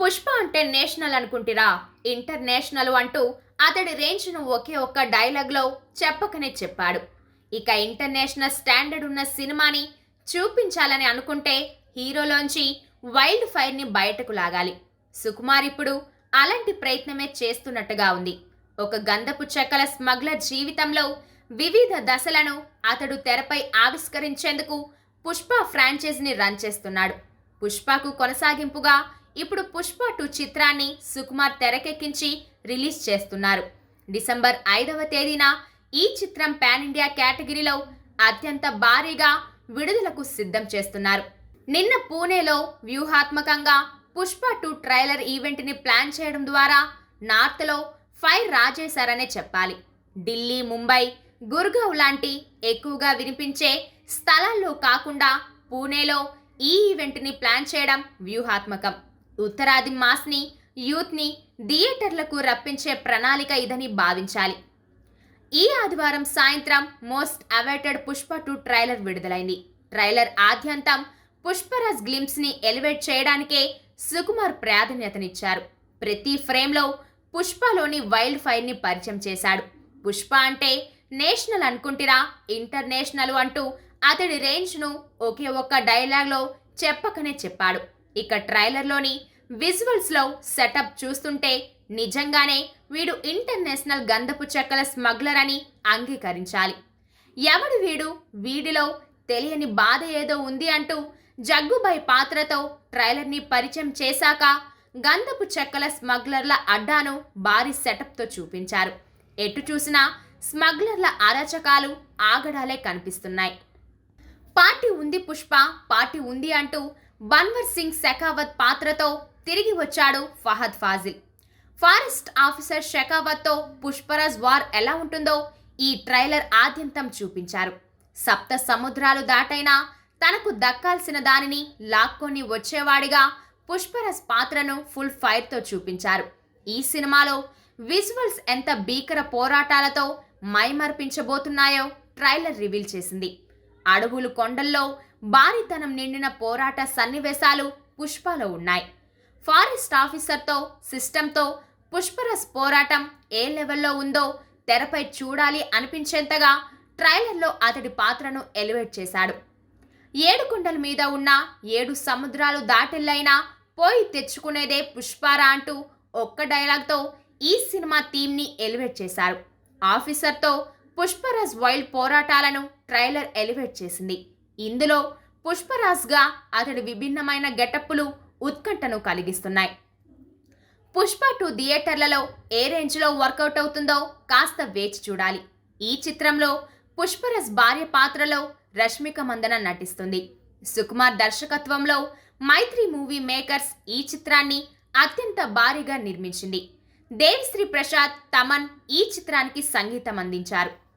పుష్ప అంటే national అనుకుంటిరా. International అంటూ అతడి రేంజ్ను ఒకే ఒక్క డైలాగ్లో చెప్పకనే చెప్పాడు. ఇక ఇంటర్నేషనల్ స్టాండర్డ్ ఉన్న సినిమాని చూపించాలని అనుకుంటే హీరోలోంచి వైల్డ్ ఫైర్ని బయటకు లాగాలి. సుకుమార్ ఇప్పుడు అలాంటి ప్రయత్నమే చేస్తున్నట్టుగా ఉంది. ఒక గంధపు చెక్కల స్మగ్లర్ జీవితంలో వివిధ దశలను అతడు తెరపై ఆవిష్కరించేందుకు పుష్ప ఫ్రాంచైజీని రన్ చేస్తున్నాడు. పుష్పకు కొనసాగింపుగా ఇప్పుడు పుష్ప టూ చిత్రాన్ని సుకుమార్ తెరకెక్కించి రిలీజ్ చేస్తున్నారు. డిసెంబర్ ఐదవ తేదీన ఈ చిత్రం పాన్ ఇండియా కేటగిరీలో అత్యంత భారీగా విడుదలకు సిద్ధం చేస్తున్నారు. నిన్న పూణేలో వ్యూహాత్మకంగా పుష్ప టూ ట్రైలర్ ఈవెంట్ని ప్లాన్ చేయడం ద్వారా నార్త్లో ఫైర్ రాజేశారనే చెప్పాలి. ఢిల్లీ ముంబై గుర్గావ్ లాంటి ఎక్కువగా వినిపించే స్థలాల్లో కాకుండా పూణేలో ఈ ఈవెంట్ని ప్లాన్ చేయడం వ్యూహాత్మకం. ఉత్తరాది మాస్ని యూత్ని థియేటర్లకు రప్పించే ప్రణాళిక ఇదని భావించాలి. ఈ ఆదివారం సాయంత్రం most awaited Pushpa two trailer విడుదలైంది. ట్రైలర్ ఆద్యంతం పుష్పరాజ్ గ్లిమ్స్ని ఎలివేట్ చేయడానికే సుకుమార్ ప్రాధాన్యతనిచ్చారు. ప్రతి ఫ్రేమ్లో పుష్పలోని వైల్డ్ ఫైర్ని పరిచయం చేశాడు. పుష్ప అంటే నేషనల్ అనుకుంటిరా ఇంటర్నేషనల్ అంటూ అతడి రేంజ్ను ఒకే ఒక్క డైలాగ్లో చెప్పకనే చెప్పాడు. ఇక ట్రైలర్లోని విజువల్స్లో సెటప్ చూస్తుంటే నిజంగానే వీడు ఇంటర్నేషనల్ గంధపు చెక్కల స్మగ్లర్ అని అంగీకరించాలి. ఎవడు వీడు? వీడిలో తెలియని బాధ ఏదో ఉంది అంటూ జగ్గుబాయ్ పాత్రతో ట్రైలర్ని పరిచయం చేశాక గంధపు చెక్కల స్మగ్లర్ల అడ్డాను భారీ సెటప్తో చూపించారు. ఎటు చూసినా స్మగ్లర్ల అరాచకాలు ఆగడాలే కనిపిస్తున్నాయి. పార్టీ ఉంది పుష్ప పార్టీ ఉంది అంటూ బన్వర్ సింగ్ శెకావత్ పాత్రతో తిరిగి వచ్చాడు ఫహద్ ఫాజిల్. ఫారెస్ట్ ఆఫీసర్ షెకావత్తో పుష్పరాజ్ వార్ ఎలా ఉంటుందో ఈ ట్రైలర్ ఆద్యంతం చూపించారు. సప్త సముద్రాలు దాటైనా తనకు దక్కాల్సిన దానిని లాక్కొని వచ్చేవాడిగా పుష్పరాజ్ పాత్రను ఫుల్ ఫైర్తో చూపించారు. ఈ సినిమాలో విజువల్స్ ఎంత భీకర పోరాటాలతో మైమర్పించబోతున్నాయో ట్రైలర్ రివీల్ చేసింది. అడవులు కొండల్లో భారీతనం నిండిన పోరాట సన్నివేశాలు పుష్పలో ఉన్నాయి. ఫారెస్ట్ ఆఫీసర్తో సిస్టంతో పుష్పరస్ పోరాటం ఏ లెవెల్లో ఉందో తెరపై చూడాలి అనిపించేంతగా ట్రైలర్లో అతడి పాత్రను ఎలివేట్ చేశాడు. ఏడు కుండల మీద ఉన్న ఏడు సముద్రాలు దాటెల్లైనా పోయి తెచ్చుకునేదే పుష్పారా అంటూ ఒక్క డైలాగ్తో ఈ సినిమా థీమ్ని ఎలివేట్ చేశారు. ఆఫీసర్తో పుష్పరాజ్ వైల్డ్ పోరాటాలను ట్రైలర్ ఎలివేట్ చేసింది. ఇందులో పుష్పరాజ్గా అతడి విభిన్నమైన గెటప్పులు ఉత్కంఠను కలిగిస్తున్నాయి. పుష్ప టూ థియేటర్లలో ఏ రేంజ్లో వర్కౌట్ అవుతుందో కాస్త వేచి చూడాలి. ఈ చిత్రంలో పుష్పరాజ్ భార్య పాత్రలో రష్మిక మందన నటిస్తుంది. సుకుమార్ దర్శకత్వంలో మైత్రి మూవీ మేకర్స్ ఈ చిత్రాన్ని అత్యంత భారీగా నిర్మించింది. దేవిశ్రీ ప్రసాద్ తమన్ ఈ చిత్రానికి సంగీతం అందించారు.